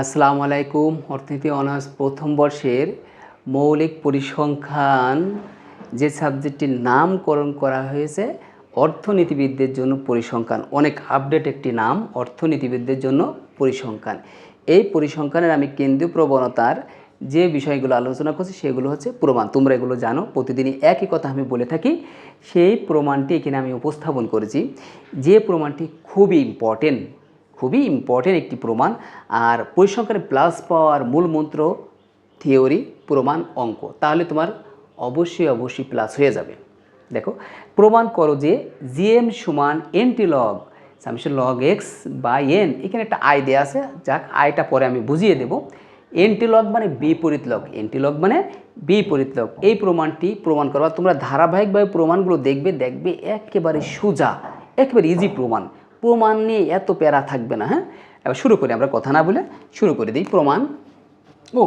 আসসালামু আলাইকুম। অর্থনীতি অনার্স প্রথম বর্ষের মৌলিক পরিসংখ্যান যে সাবজেক্টটির নামকরণ করা হয়েছে, অর্থনীতিবিদদের জন্য পরিসংখ্যান। অনেক আপডেট একটি নাম, অর্থনীতিবিদদের জন্য পরিসংখ্যান। এই পরিসংখ্যানের আমি কেন্দ্রীয় প্রবণতার যে বিষয়গুলো আলোচনা করছি, সেগুলো হচ্ছে প্রমাণ। তোমরা এগুলো জানো, প্রতিদিনই একই কথা আমি বলে থাকি। সেই প্রমাণটি এখানে আমি উপস্থাপন করেছি। যে প্রমাণটি খুবই ইম্পর্টেন্ট খুবই ইম্পর্টেন্ট একটি প্রমাণ। আর পরিসংখ্যানে প্লাস পাওয়ার মূল মন্ত্র থিওরি প্রমাণ, অঙ্ক। তাহলে তোমার অবশ্যই অবশ্যই প্লাস হয়ে যাবে। দেখো, প্রমাণ করো যে জিএম সমান anti log summation log x by n এখানে একটা আয় দেওয়া আছে। যাক আয়টা পরে আমি বুঝিয়ে দেবো। এনটি লগ মানে বিপরীত লগ এনটি লগ মানে বিপরীত লগ এই প্রমাণটি প্রমাণ করবা তোমরা ধারাবাহিকভাবে প্রমাণগুলো দেখবে দেখবে একেবারে সোজা, একেবারে ইজি প্রমাণ। প্রমাণ নিয়ে এত প্যারা থাকবে না হ্যাঁ? এবার শুরু করি আমরা কথা না বলে, শুরু করে দিই প্রমাণ। ও,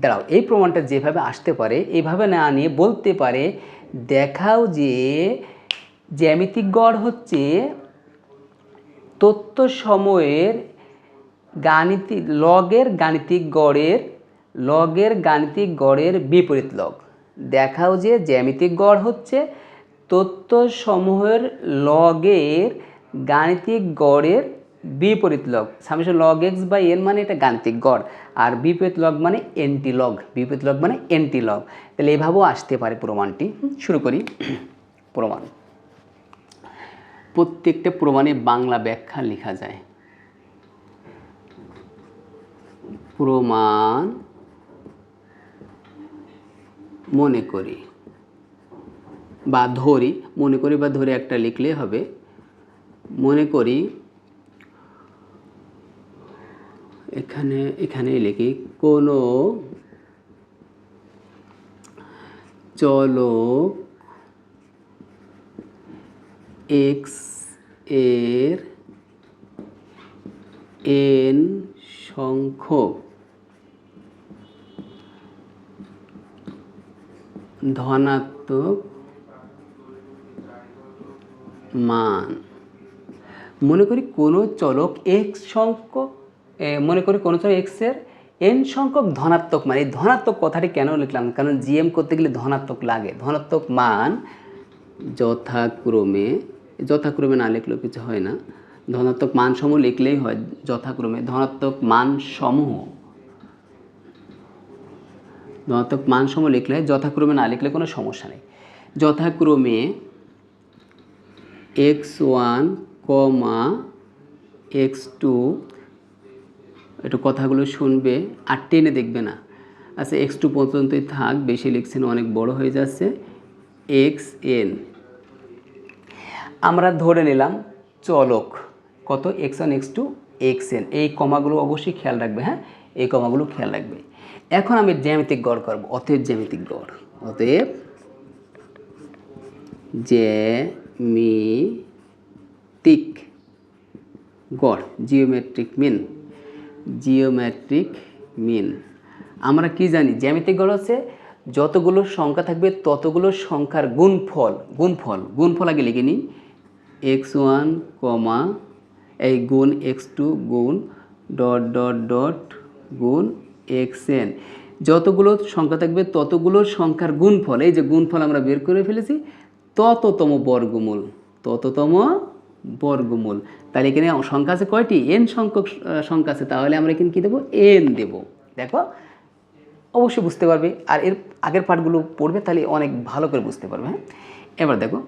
দাঁড়াও, এই প্রমাণটা যেভাবে আসতে পারে এইভাবে না নিয়ে বলতে পারে, দেখাও যে জ্যামিতিক গড় হচ্ছে তথ্য সময়ের গাণিতিক লগের গাণিতিক গড়ের, লগের গাণিতিক গড়ের বিপরীত লগ। দেখাও যে জ্যামিতিক গড় হচ্ছে তথ্য সমূহের লগের গাণিতিক গড়ের বিপরীত log. Summation log x by n মানে এটা গাণিতিক গড়, আর বিপরীত লগ মানে এন্টি লগ বিপরীত লগ মানে এন্টি লগ তাহলে এভাবেও আসতে পারে প্রমাণটি। শুরু করি প্রমাণ। প্রত্যেকটা প্রমাণে বাংলা ব্যাখ্যা লেখা যায়। প্রমাণ মনে করি বা ধরি, মনে করি বা ধরে একটা লিখলে হবে মনে করি এখানে এখানে লিখি কোনো চলক এক্সের এন সংখ্যক ধনাত্মক মান। মনে করি কোনো চলক এক্স সংখ্যক মনে করি কোনো চলক এক্সের এন সংখ্যক ধনাত্মক মান। এই ধনাত্মক কথাটি কেন লিখলাম? কারণ জিএম করতে গেলে ধনাত্মক লাগে। ধনাত্মক মান যথাক্রমে যথাক্রমে না লিখলেও কিছু হয় না। ধনাত্মক মান সমূহ লিখলেই হয় যথাক্রমে। ধনাত্মক মান সমূহ ধনাত্মক মান সমূহ লিখলে যথাক্রমে না লিখলে কোনো সমস্যা নেই। যথাক্রমে x one comma x two, একটু কথাগুলো শুনবে আর টেনে দেখবে না। আচ্ছা এক্স টু পর্যন্তই থাক, বেশি লিখছেন, অনেক বড় হয়ে যাচ্ছে। X n. আমরা ধরে নিলাম চলক। কত? X one, x two, x n. এই কমাগুলো অবশ্যই খেয়াল রাখবে হ্যাঁ? এই কমাগুলো খেয়াল রাখবে। এখন আমি জ্যামিতিক গড় করব, অতএব জ্যামিতিক গড়। অতএব জ্যামিতিক গড় জিওমেট্রিক মিন জিওমেট্রিক মিন আমরা কি জানি? জ্যামিতিক গড় হচ্ছে যতগুলো সংখ্যা থাকবে ততগুলো সংখ্যার গুণফল গুণফল গুণফল আগে লিখে নিই। এক্স ওয়ান কমা, এই গুণ এক্স টু গুণ ডট ডট ডট গুণ এক্স এন। যতগুলো সংখ্যা থাকবে ততগুলো সংখ্যার গুণফল, এই যে গুণফল আমরা বের করে ফেলেছি, তততম বর্গমূল, তততম বর্গমূল। তাহলে এখানে সংখ্যা আছে কয়টি? এন সংখ্যক সংখ্যা আছে। তাহলে আমরা এখানে কী দেবো? এন দেবো। দেখো? অবশ্যই বুঝতে পারবে। আর এর আগের পার্টগুলো পড়বে, তাহলে অনেক ভালো করে বুঝতে পারবে হ্যাঁ? এবার দেখো।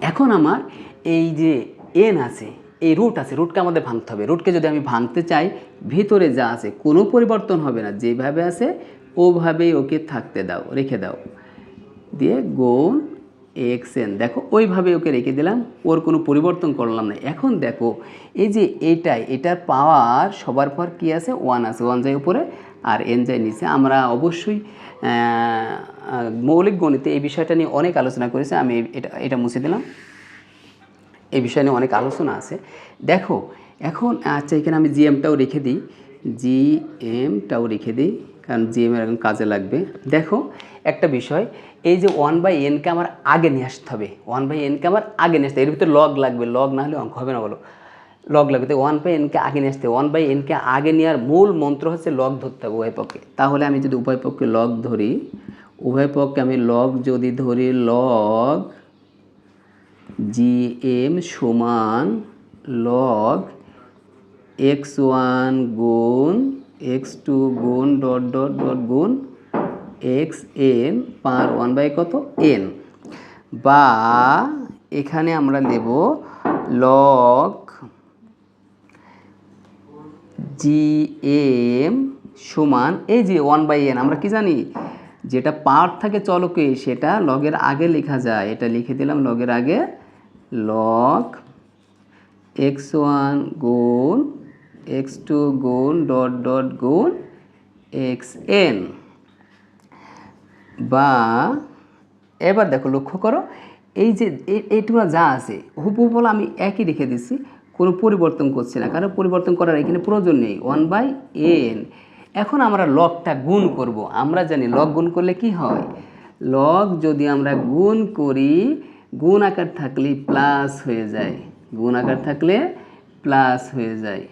এখন আমার এই যে এন আছে, এই রুট আছে রুটকে আমাদের ভাঙতে হবে। রুটকে যদি আমি ভাঙতে চাই, ভিতরে যা আছে, কোনো পরিবর্তন হবে না। যেভাবে আছে, ওভাবেই ওকে থাকতে দাও, রেখে দাও। দিয়ে গুণ এক্স এন দেখো, ওইভাবে ওকে রেখে দিলাম, ওর কোনো পরিবর্তন করলাম না। এখন দেখো, এই যে এইটাই এটার পাওয়ার সবার পর কি আছে? ওয়ান আছে ওয়ান যায় উপরে আর এন যায় নিচে। আমরা অবশ্যই মৌলিক গণিতে এই বিষয়টা নিয়ে অনেক আলোচনা করেছি, আমি এটা এটা মুছে দিলাম। এই বিষয় নিয়ে অনেক আলোচনা আছে। দেখো, এখন আচ্ছা এখানে আমি জিএমটাও রেখে দিই। জিএমটাও রেখে দিই। কারণ জিএম এর এখন কাজে লাগবে। দেখো, একটা বিষয়, এই যে ওয়ান বাই এনকে আমার আগে নিয়ে আসতে হবে ওয়ান বাই এনকে আমার আগে নিয়ে আসতে এর ভিতরে লগ লাগবে লগ না হলে অঙ্ক হবে না বলো। লগ লাগবে, তো ওয়ান বাই এনকে আগে নিয়ে আসতে ওয়ান বাই এনকে আগে নেওয়ার মূল মন্ত্র হচ্ছে লগ ধরতে হবে উভয় পক্ষে। তাহলে আমি যদি উভয় পক্ষে লগ ধরি, উভয় পক্ষে আমি লগ যদি ধরি লগ জি এম সমান লগ এক্স ওয়ান গুণ এক্স টু গুণ ডট ডট ডট গুণ x n per one by কত? এন বা এখানে আমরা নেব লগ জি এম সমান এই যে ওয়ান বাই এন আমরা কি জানি? যেটা পার্ট থাকে চলকে, সেটা লগের আগে লেখা যায়। এটা লিখে দিলাম লগের আগে লগ এক্স ওয়ান গুণ এক্স টু গুণ ডট ডট গুণ এক্স এন বা এবার দেখো লক্ষ্য করো, এই যে এইটুকু যা আছে বলে আমি একই রেখে দিচ্ছি, কোনো পরিবর্তন করছি না, কারণ পরিবর্তন করার এখানে প্রয়োজন নেই ওয়ান বাই এন এখন আমরা লগটা গুণ করব, আমরা জানি লগ গুণ করলে কি হয়? লগ যদি আমরা গুণ করি, গুণ আকার থাকলে প্লাস হয়ে যায়, গুণ আকার থাকলে প্লাস হয়ে যায়।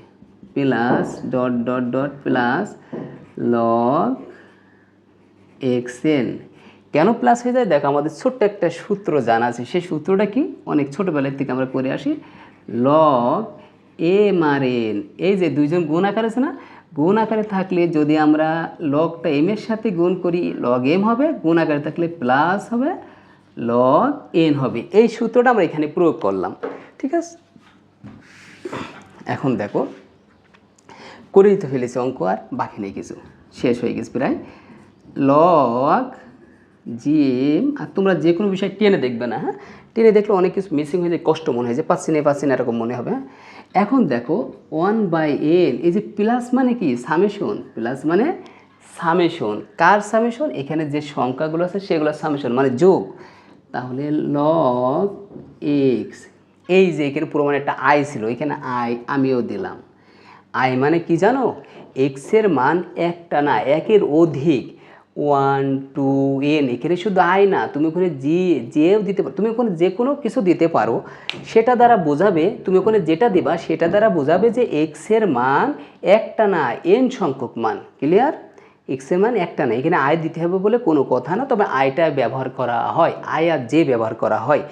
Plus dot dot dot plus log x n কেন প্লাস হয়ে যায়? দেখো, আমাদের ছোট্ট একটা সূত্র জানা আছে। সেই সূত্রটা কি? অনেক ছোটোবেলার থেকে আমরা করে আসি। লগ এম আর এন এই যে দুইজন গুণ আকার আছে না? গুণ আকারে থাকলে যদি আমরা লগটা এম এর সাথে গুণ করি লগ এম হবে, গুণ আকারে থাকলে প্লাস হবে লগ এন হবে। এই সূত্রটা আমরা এখানে প্রয়োগ করলাম। ঠিক আছে? এখন দেখো। করে দিতে ফেলেছি অঙ্ক আর বাকি নেই কিছু। শেষ হয়ে গেছে প্রায়। লগ জিএম আর তোমরা যে কোনো বিষয় টেনে দেখবে না হ্যাঁ? টেনে দেখলে অনেক কিছু মিসিং হয়ে যায়, কষ্ট মনে হয় যে পাচ্ছি না পাচ্ছি না এরকম মনে হবে হ্যাঁ? এখন দেখো ওয়ান বাই এন এই যে প্লাস মানে কি? সামেশন প্লাস মানে সামেশন কার সামেশন এখানে যে সংখ্যাগুলো আছে সেগুলো সামেশন মানে যোগ। তাহলে লগ এক্স এই যে এখানে পুরো মানে একটা আই ছিল, এখানে আই আমিও দিলাম। আই মানে কি জানো? এক্সের মান একটা না, একের অধিক। ওয়ান টু এন এখানে শুধু আই না, তুমি ওখানে জি যেও দিতে পারো। তুমি ওখানে যে কোনো কিছু দিতে পারো। সেটা দ্বারা বোঝাবে, তুমি ওখানে যেটা দিবা, সেটা দ্বারা বোঝাবে যে এক্সের মান একটা না এন সংখ্যক মান। ক্লিয়ার এক্সের মান একটা না। এখানে আয় দিতে হবে বলে কোনো কথা না, তবে আয়টা ব্যবহার করা হয়। আয় আর যে ব্যবহার করা হয়।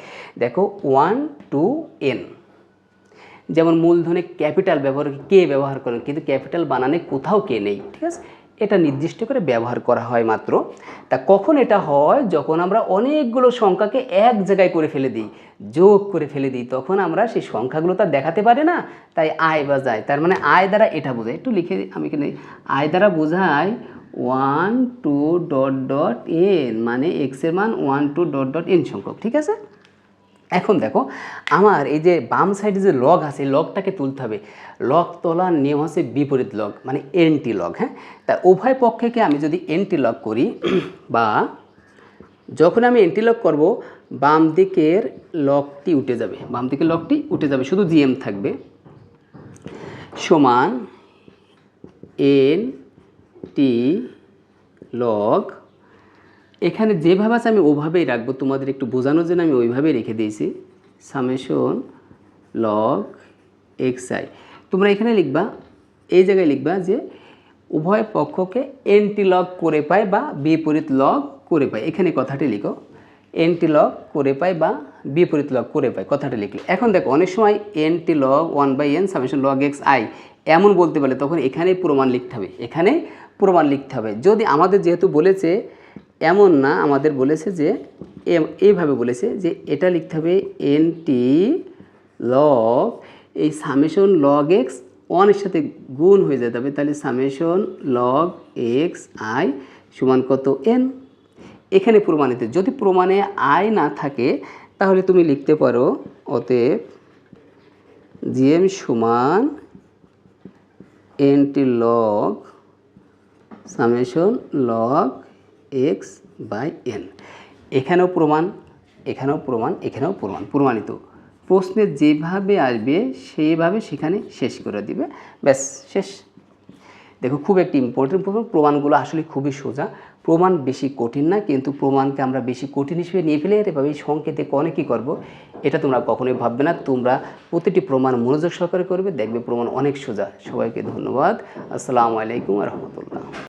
দেখো ওয়ান টু এন যেমন মূলধনে ক্যাপিটাল ব্যবহার কে ব্যবহার করেন, কিন্তু ক্যাপিটাল বানানে কোথাও কে নেই, ঠিক আছে? এটা নির্দিষ্ট করে ব্যবহার করা হয় মাত্র। তা কখন এটা হয়? যখন আমরা অনেকগুলো সংখ্যাকে এক জায়গায় করে ফেলে দিই, যোগ করে ফেলে দিই, তখন আমরা সেই সংখ্যাগুলো তো আর দেখাতে পারি না, তাই আয় বা যায়। তার মানে আয় দ্বারা এটা বোঝায়। একটু লিখে আমি এখানে আয় দ্বারা বোঝায় one two dot dot n মানে এক্সের মান one two dot dot n সংখ্যক, ঠিক আছে? এখন দেখো, আমার এই যে বাম সাইডে যে লগ আছে লগটাকে তুলতে হবে। লগ তোলার নিয়ম হচ্ছে বিপরীত লগ মানে এন্টি লগ হ্যাঁ? তা উভয় পক্ষকে আমি যদি এন্টি লগ করি, বা যখন আমি এন্টি লগ করব, বাম দিকের লগটি উঠে যাবে। বাম দিকের লগটি উঠে যাবে, শুধু জিএম থাকবে। সমান এন টি লগ এখানে যেভাবে আছে আমি ওভাবেই রাখব। তোমাদের একটু বোঝানোর জন্য আমি ওইভাবেই রেখে দিয়েছি। সামেশন লগ এক্স আই তোমরা এখানে লিখবা, এই জায়গায় লিখবা যে উভয় পক্ষকে এন্টি লগ করে পায় বা বিপরীত লগ করে পায়। এখানে কথাটি লিখো। এন্টি লগ করে পায় বা বিপরীত লগ করে পায়, কথাটা লিখলে। এখন দেখো, অনেক সময় anti log one by n summation log x i এমন বলতে পারলে তখন এখানেই প্রমাণ লিখতে হবে। এখানে প্রমাণ লিখতে হবে। যদি আমাদের যেহেতু বলেছে এমন না, আমাদের বলেছে যে এইভাবে বলেছে যে, এটা লিখতে হবে এন টি লগ এই সামেশন লগ এক্স ওয়ানের সাথে গুণ হয়ে যেতে হবে, তাহলে সামেশন লগ এক্স আই সমান কত এন এখানে প্রমাণিত, যদি প্রমাণে আই না থাকে, তাহলে তুমি লিখতে পারো, অতএব জিএম সমান anti log summation log x by n এখানেও প্রমাণ এখানেও প্রমাণ এখানেও প্রমাণ, প্রমাণিত। প্রশ্নে যেভাবে আসবে, সেইভাবে সেখানে শেষ করে দিবে। ব্যাস, শেষ। দেখো, খুব একটি ইম্পর্টেন্ট প্রমাণ প্রমাণগুলো আসলে খুবই সোজা। প্রমাণ বেশি কঠিন না, কিন্তু প্রমাণকে আমরা বেশি কঠিন হিসেবে নিয়ে ফেলে এভাবে এই সংকেতে অনেকই করব, এটা তোমরা কখনোই ভাববে না। তোমরা প্রতিটি প্রমাণ মনোযোগ সহকারে করবে, দেখবে প্রমাণ অনেক সোজা। সবাইকে ধন্যবাদ। আসসালামু আলাইকুম রহমতুল্লাহ।